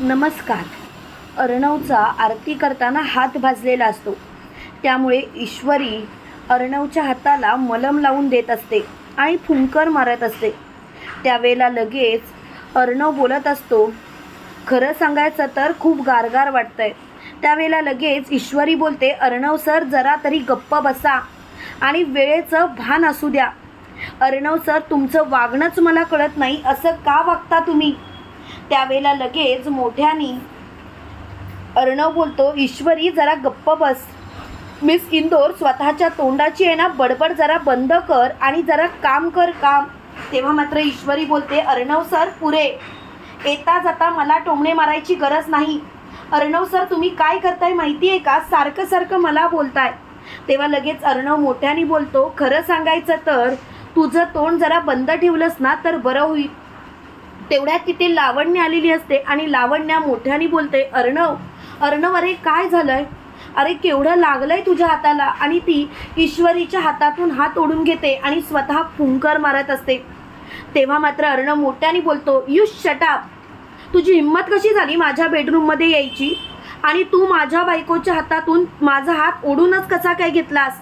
नमस्कार. अर्णवचा आरती करताना हात भाजलेला असतो. त्यामुळे ईश्वरी अर्णवच्या हाताला मलम लावून देत असते आणि फुंकर मारत असते. त्यावेळेला लगेच अर्णव बोलत असतो खरं सांगायचं तर खूप गारगार वाटतंय. त्यावेळेला लगेच ईश्वरी बोलते अर्णव सर जरा तरी गप्प बसा आणि वेळेचं भान असू द्या. अर्णव सर तुमचं वागणंच मला कळत नाही असं का वागता तुम्ही? त्यावेळेला लगेच मोठ्यानी अर्णव बोलतो ईश्वरी जरा गप्प बस. मिस इंदोर स्वतःच्या तोंडाची आहे ना बडबड जरा बंद कर आणि जरा काम कर काम. तेव्हा मात्र ईश्वरी बोलते अर्णव सर पुरे. येता जाता मला टोमणे मारायची गरज नाही. अर्णव सर तुम्ही काय करताय माहिती आहे का? सारखं सारखं मला बोलताय. तेव्हा लगेच अर्णव मोठ्याने बोलतो खरं सांगायचं तर तुझं तोंड जरा बंद ठेवलंस ना तर बरं होईल. तेवढ्यात तिथे लावण्य आलेली असते आणि लावण्या मोठ्याने बोलते अर्णव अर्णव अरे काय झालंय? अरे केवढं लागलंय तुझ्या हाताला? आणि ती ईश्वरीच्या हातातून हात ओढून घेते आणि स्वतः फुंकर मारत असते. तेव्हा मात्र अर्णव मोठ्याने बोलतो यू शटाप तुझी हिंमत कशी झाली माझ्या बेडरूममध्ये यायची? आणि तू माझ्या बायकोच्या हातातून माझा हात ओढूनच कसा काय घेतलास?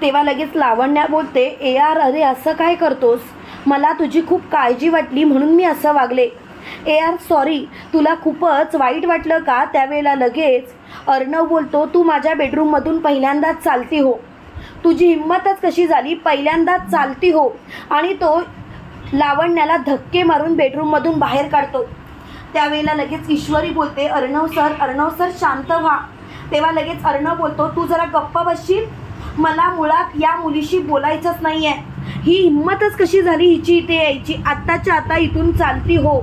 तेव्हा लगेच लावण्या बोलते ए आर अरे असं काय करतोस? मला तुझी खूप काळजी वाटली म्हणून मी असं वागले. ए यार सॉरी तुला खूपच वाईट वाटलं का त्यावेळेला लगेच? अर्णव बोलतो तू माझ्या बेडरूममधून पहिल्यांदाच चालती हो. तुझी हिंमतच कशी झाली? पहिल्यांदाच चालती हो. आणि तो लावण्याला धक्के मारून बेडरूममधून बाहेर काढतो. त्यावेळेला लगेच ईश्वरी बोलते अर्णव सर अर्णव सर शांत व्हा. तेव्हा लगेच अर्णव बोलतो तू जरा गप्प बसशील? मला मुळात या मुलीशी बोलायचंच नाही आहे ही हिंमतच कशी झाली हिची इथे यायची? आत्ताच्या आता इथून चालती हो.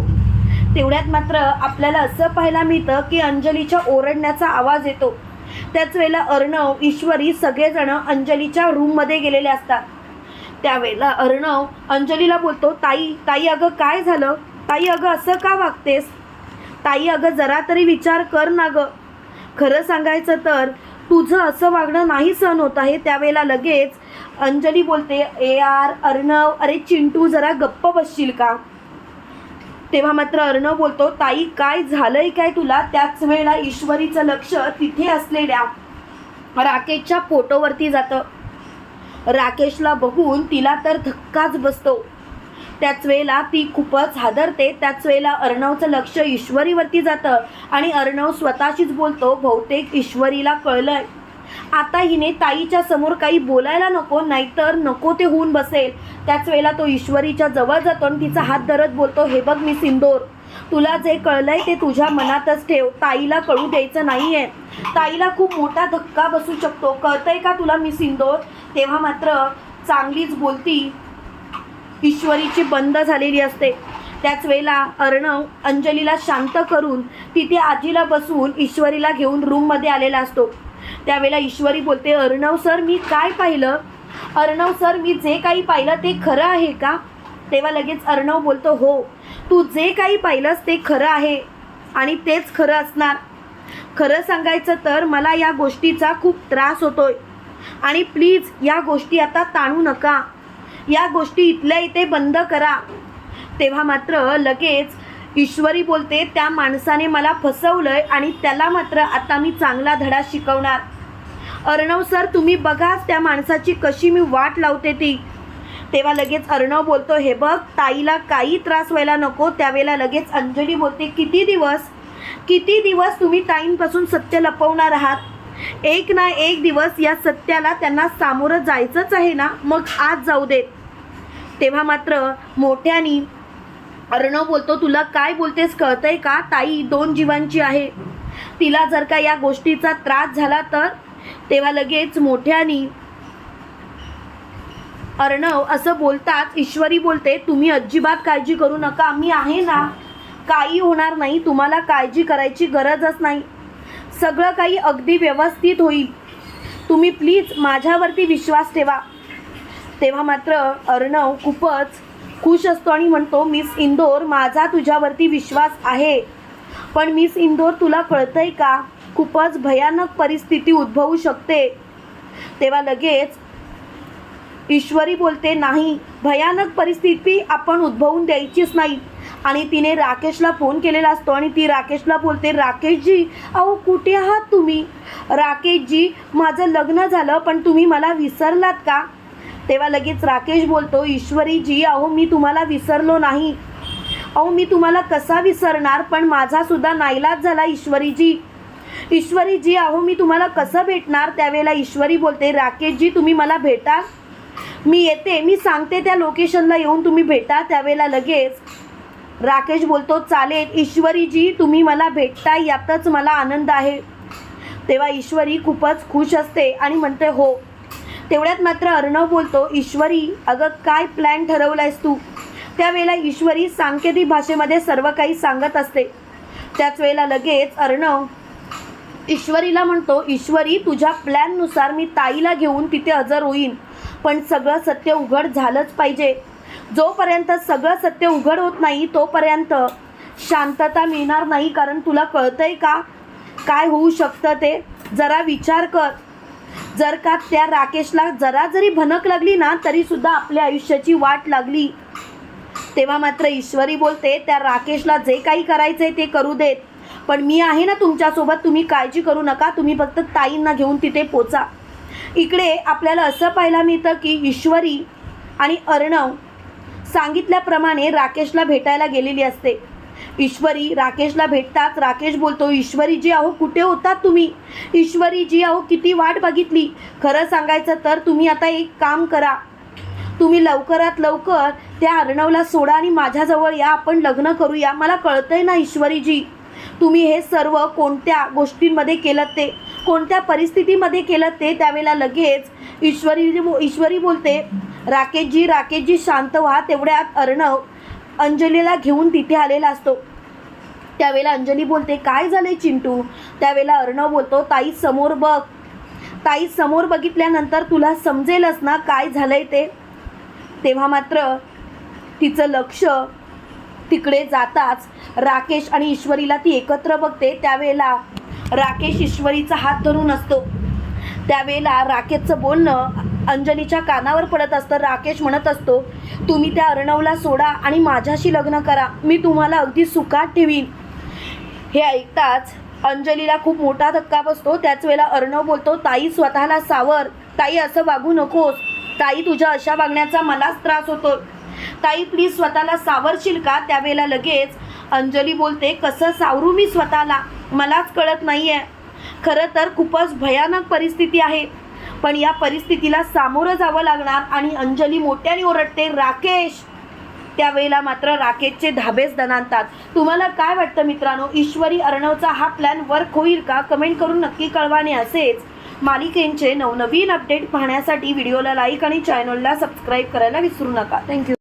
तेवढ्यात मात्र आपल्याला असं पाहायला मिळतं की अंजलीच्या ओरडण्याचा आवाज येतो. त्याच वेळेला अर्णव ईश्वरी सगळेजण अंजलीच्या रूममध्ये गेलेले असतात. त्यावेळेला अर्णव अंजलीला बोलतो ताई ताई अगं काय झालं? ताई अगं असं का वागतेस? ताई अगं जरा तरी विचार कर ना गं. खरं सांगायचं तर तुझं असं वागणं नाही सहन होत आहे. त्यावेळेला लगेच अंजली बोलते ए आर अर्णव अरे चिंटू जरा गप्प बसशील का? तेव्हा मात्र अर्णव बोलतो ताई काय झालंय काय तुला? त्याच वेळेला ईश्वरीचं लक्ष तिथे असलेल्या राकेशच्या फोटोवरती जातं. राकेशला बघून तिला तर धक्काच बसतो. त्याच वेळेला ती खूपच हादरते त्याच वेळेला अर्णवचं लक्ष ईश्वरीवरती जातं आणि अर्णव स्वतःशीच बोलतो बहुतेक ईश्वरीला कळलंय. आता हिने ताईच्या समोर काही बोलायला नको नाहीतर नको ते होऊन बसेल. त्याच वेळेला तो ईश्वरीच्या जवळ जातो आणि तिचा हात धरत बोलतो हे बघ मी सिंदोर तुला जे कळलंय ते तुझ्या मनातच ठेव ताईला कळू द्यायचं नाहीये. ताईला खूप मोठा धक्का बसू शकतो. कळतंय का तुला मी सिंदोर? तेव्हा मात्र चांगलीच बोलती ईश्वरीची बंद झालेली असते. त्याच वेळेला अर्णव अंजलीला शांत करून तिथे आजीला बसवून ईश्वरीला घेऊन रूममध्ये आलेला असतो. त्यावेळेला ईश्वरी बोलते अर्णव सर मी काय पाहिलं? अर्णव सर मी जे काही पाहिलं ते खरं आहे का? तेव्हा लगेच अर्णव बोलतो हो तू जे काही पाहिलंस ते खरं आहे आणि तेच खरं असणार. खरं सांगायचं तर मला या गोष्टीचा खूप त्रास होतोय आणि प्लीज या गोष्टी आता ताणू नका. या गोष्टी इथल्या इथे बंद करा. तेव्हा मात्र लगेच ईश्वरी बोलते त्या माणसाने मला फसवलंय आणि त्याला मात्र आता मी चांगला धडा शिकवणार. अर्णव सर तुम्ही बघाच त्या माणसाची कशी मी वाट लावते ती. तेव्हा लगेच अर्णव बोलतो हे बघ ताईला काही त्रास व्हायला नको त्यावेळेला लगेच अंजली बोलते किती दिवस किती दिवस तुम्ही ताईंपासून सत्य लपवणार आहात? एक ना एक दिवस या सत्याला त्यांना सामोरं जायचंच आहे ना मग आज जाऊ देत. तेव्हा मात्र मोठ्यानी अर्णव बोलतो तुला काय बोलतेस कळतंय का? ताई दोन जीवांची आहे. तिला जर का या गोष्टीचा त्रास झाला तर? तेव्हा लगेच मोठ्यानी अर्णव असं बोलताच ईश्वरी बोलते तुम्ही अजिबात काळजी करू नका मी आहे ना. काही होणार नाही तुम्हाला काळजी करायची गरजच नाही. सगळं काही अगदी व्यवस्थित होईल. तुम्ही प्लीज माझ्यावरती विश्वास ठेवा. तेव्हा मात्र अर्णव खूपच खुश असतो आणि म्हणतो मिस इंदोर माझा तुझ्यावरती विश्वास आहे. पण मिस इंदोर तुला कळतंय का? खूपच भयानक परिस्थिती उद्भवू शकते. तेव्हा लगेच ईश्वरी बोलते नाही भयानक परिस्थिती आपण उद्भवून द्यायचीच नाही. आणि तिने राकेशला फोन केलेला असतो आणि ती राकेशला बोलते राकेशजी अहो कुठे आहात तुम्ही? राकेशजी माझं लग्न झालं पण तुम्ही मला विसरलात का? तेव्हा लगेच राकेश बोलतो ईश्वरीजी अहो मी तुम्हाला विसरलो नाही. अहो मी तुम्हाला कसा विसरणार? पण माझा सुद्धा नाईलाज झाला ईश्वरीजी. ईश्वरीजी अहो मी तुम्हाला कसं भेटणार? त्यावेळेला ईश्वरी बोलते राकेशजी तुम्ही मला भेटा. मी येते मी सांगते त्या लोकेशनला येऊन तुम्ही भेटा. त्यावेळेला लगेच राकेश बोलतो चालेल ईश्वरीजी तुम्ही मला भेटता यातच मला आनंद आहे. तेव्हा ईश्वरी खूपच खुश असते आणि म्हणते हो तेवढ्यात मात्र अर्णव बोलतो ईश्वरी अगं काय प्लॅन ठरवलायस तू? त्यावेळेला ईश्वरी सांकेतिक भाषेमध्ये सर्व काही सांगत असते. त्याच वेळेला लगेच अर्णव ईश्वरीला म्हणतो ईश्वरी तुझ्या प्लॅननुसार मी ताईला घेऊन तिथे हजर होईन. पण सगळं सत्य उघड झालंच पाहिजे. जोपर्यंत सगळं सत्य उघड होत नाही तोपर्यंत शांतता मिळणार नाही कारण तुला कळतंय का? काय होऊ शकतं ते? जरा विचार कर. जर का त्या राकेशला जरा जरी भनक लागली ना तरीसुद्धा आपल्या आयुष्याची वाट लागली. तेव्हा मात्र ईश्वरी बोलते त्या राकेशला जे काही करायचंय ते करू देत. पण मी आहे ना तुमच्यासोबत तुम्ही काळजी करू नका तुम्ही फक्त ताईंना घेऊन तिथे पोचा. इकडे आपल्याला असं पाहायला मिळतं की ईश्वरी आणि अर्णव सांगितल्याप्रमाणे राकेशला भेटायला गेलेली असते. ईश्वरी राकेशला भेटताच राकेश बोलतो ईश्वरीजी अहो कुठे होतात तुम्ही? ईश्वरीजी अहो किती वाट बघितली. खरं सांगायचं तर तुम्ही आता एक काम करा. तुम्ही लवकरात लवकर त्या अर्णवला सोडा आणि माझ्याजवळ या. आपण लग्न करूया. मला कळतंय ना ईश्वरीजी तुम्ही हे सर्व कोणत्या गोष्टींमध्ये केलं ते? कोणत्या परिस्थितीमध्ये केलं ते? त्यावेळेला लगेच ईश्वरी ईश्वरी बोलते राकेशजी राकेशजी शांत व्हा. तेवढ्यात अर्णव अंजलीला घेऊन तिथे आलेला असतो. त्यावेळेला अंजली बोलते काय झालंय चिंटू? त्यावेळेला अर्णव बोलतो ताई समोर बघ. ताई समोर बघितल्यानंतर तुला समजेलच ना काय झालंय ते. तेव्हा मात्र तिचं लक्ष तिकडे जाताच राकेश आणि ईश्वरीला ती एकत्र बघते. त्यावेळेला राकेश ईश्वरीचा हात धरून असतो. त्यावेळेला राकेशचं बोलणं अंजलीच्या कानावर पडत असतं राकेश म्हणत असतो तुम्ही त्या अर्णवला सोडा आणि माझ्याशी लग्न करा. मी तुम्हाला अगदी सुखात ठेवीन. हे ऐकताच अंजलीला खूप मोठा धक्का बसतो. त्याच वेळेला अर्णव बोलतो ताई स्वतःला सावर. ताई असं वागू नकोस. ताई तुझ्या अशा वागण्याचा मलाच त्रास होतो. ताई प्लीज स्वतःला सावरशील का? त्यावेळेला लगेच अंजली बोलते कसं सावरू मी स्वतःला? मलाच कळत नाही आहे खरं तर खूपच भयानक परिस्थिती आहे. पण या परिस्थितीला सामोरं जावं लागणार आणि अंजली मोठ्याने ओरडते राकेश! त्यावेळेला मात्र राकेशचे धाबेच दणानतात तुम्हाला काय वाटतं मित्रांनो? ईश्वरी अर्णवचा हा प्लॅन वर्क होईल का? कमेंट करून नक्की कळवाने असेच. मालिकेंचे नवनवीन अपडेट पाहण्यासाठी व्हिडिओला लाईक आणि चॅनलला सबस्क्राईब करायला विसरू नका. थँक्यू